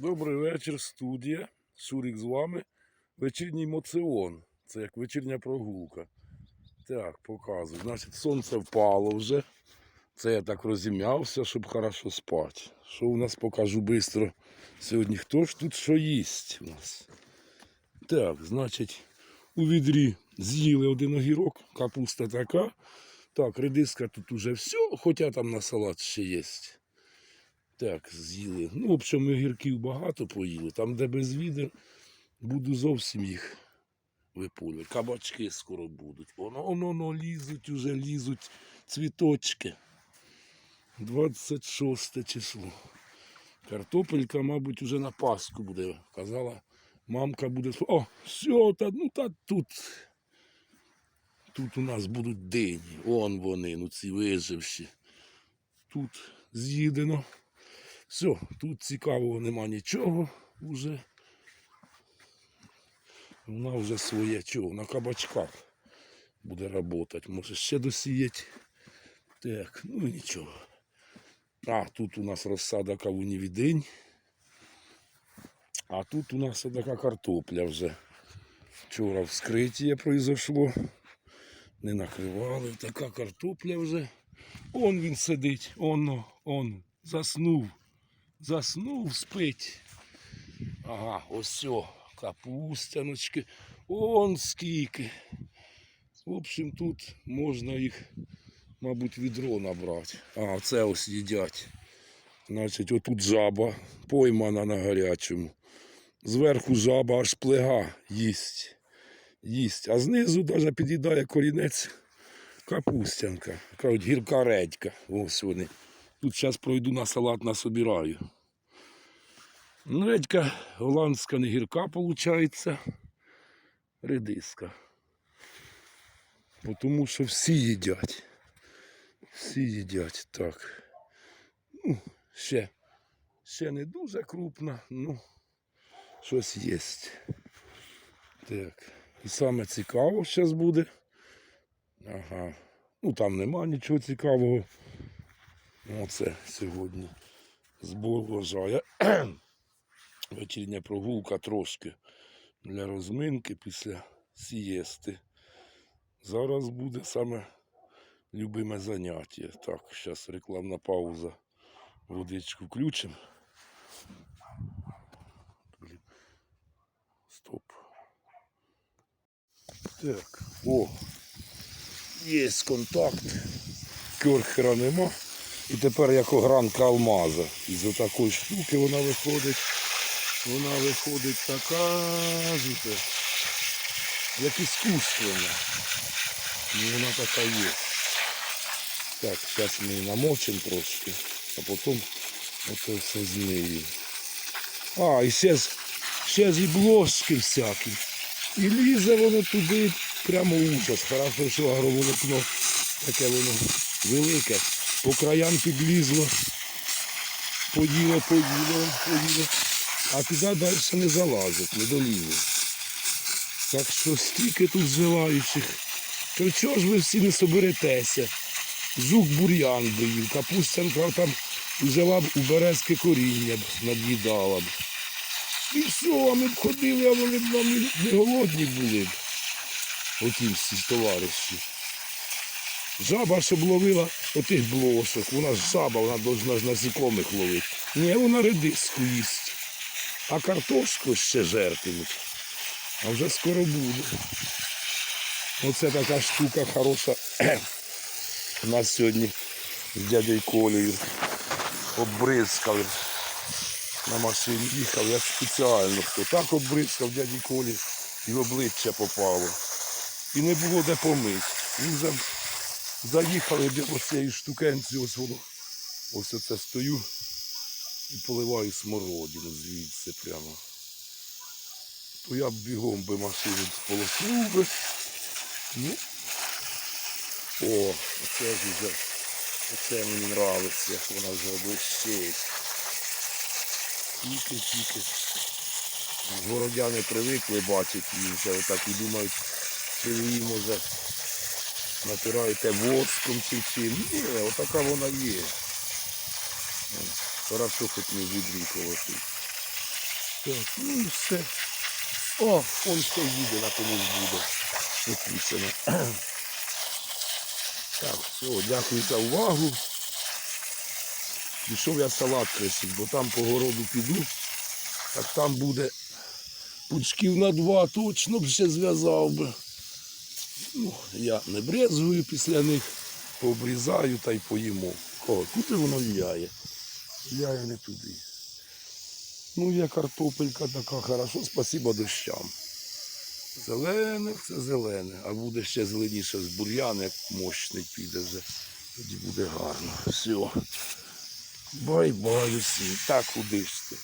Добрий вечір, студія. Шурік з вами. Вечірній моціон. Це як вечірня прогулка. Так, показую. Значить, сонце впало вже. Це я так розім'явся, щоб хорошо спати. Що у нас покажу швидко. Сьогодні хто ж тут що їсть у нас? Так, значить, у відрі з'їли один огірок, капуста така. Так, редиска тут уже все, хоча там на салат ще є. Так, з'їли. Ну, в общем, огірків багато поїли. Там, де без відер, буду зовсім їх випулювати. Кабачки скоро будуть. Воно, воно, воно лізуть, уже лізуть цвіточки. 26 число. Картопелька, мабуть, уже на Пасху буде. Казала, мамка буде. О, все, та, ну та тут. Тут у нас будуть дині. Он вони, ну ці виживші. Тут з'їдено. Все, тут цікавого нема нічого вже. Вона вже своє чого, на кабачках буде працювати. Може ще досіяти. Так, ну і нічого. А, тут у нас розсада кавунів день. А тут у нас така картопля вже. Вчора вскриття произошло. Не накривали. Така картопля вже. Он він сидить, он, он, заснув. Заснув, спить. Ага, ось капустяночки. Он скільки. В общем, тут можна їх, мабуть, відро набрати. А, це ось їдять. Значить, отут жаба поймана на гарячому. Зверху жаба аж плега їсть. Їсть. А знизу навіть під'їдає корінець капустянка. Кажуть, гірка редька. Ось вони. Тут зараз пройду на салат насобираю. Ну, Редька голландська не гірка, виходить. Редиска. Тому що всі їдять. Всі їдять так. Ну, ще, ще не дуже крупна, ну щось є. Так. І саме цікаво зараз буде. Ага. Ну там нема нічого цікавого. Оце сьогодні збор вважає. Вечірня прогулка трошки для розминки після сієсти. Зараз буде саме любиме заняття. Так, зараз рекламна пауза. Водичку включимо. Стоп. Так, о, є контакт. Керхера нема. І тепер як огранка алмаза. Із отакої штуки вона виходить. Вона виходить така жута, як іскусственна. Ну, вона така є. Так, зараз ми її намочимо трошки, а потім оце все змиємо. А, і ще ж, ще ж і всякі. І лізе воно туди, прямо ужас. Хорошо, що агроволокно таке воно велике. По краям підлізло. Поїло, поїло, поїло. А туди далі не залазить, не долізе. Так що стільки тут желаючих. То чого ж ви всі не соберетеся? Жук бур'ян би їв, капустянка там взяла б у березки коріння б, над'їдала б. І все, а ми б ходили, а вони б нам не голодні були б. Оті всі товариші. Жаба, щоб ловила отих блошок, вона ж жаба, вона должна ж насікомих ловити. Ні, вона редиску їсть. А картошку ще жертимуть. А вже скоро буде. Оце така штука хороша. У нас сьогодні з дядькою Колею обризкали. На машині їхав, я спеціально хто так обризкав дяді Колі і в обличчя попало. І не було де помити. Він за... заїхали де ось цією штукенцію, ось воно. Ось оце стою і поливаю смородину звідси прямо. То я б бігом би машину сполоснув би. Ну. О, оце ж вже. Оце мені нравиться, як вона вже блищить. Тільки, тільки. Городяни привикли бачити її вже отак і думають, чи її може натираєте воском чи чим. Ні, отака вона є. Хорошо хоч не в відрі колотить. Так, ну і все. О, он ще їде на комусь буде. Написано. Так, все, дякую за увагу. Пішов я салат кресить, бо там по городу піду. Так там буде пучків на два точно б ще зв'язав би. Ну, я не брезгую після них, пообрізаю та й поїмо. О, куди воно ляє? Ляє не туди. Ну, є картопелька така хорошо, спасибо дощам. Зелене, все зелене, а буде ще зеленіше з бур'ян, як мощний піде вже. Тоді буде гарно. Все. Бай-бай усім. Так, куди ж ти?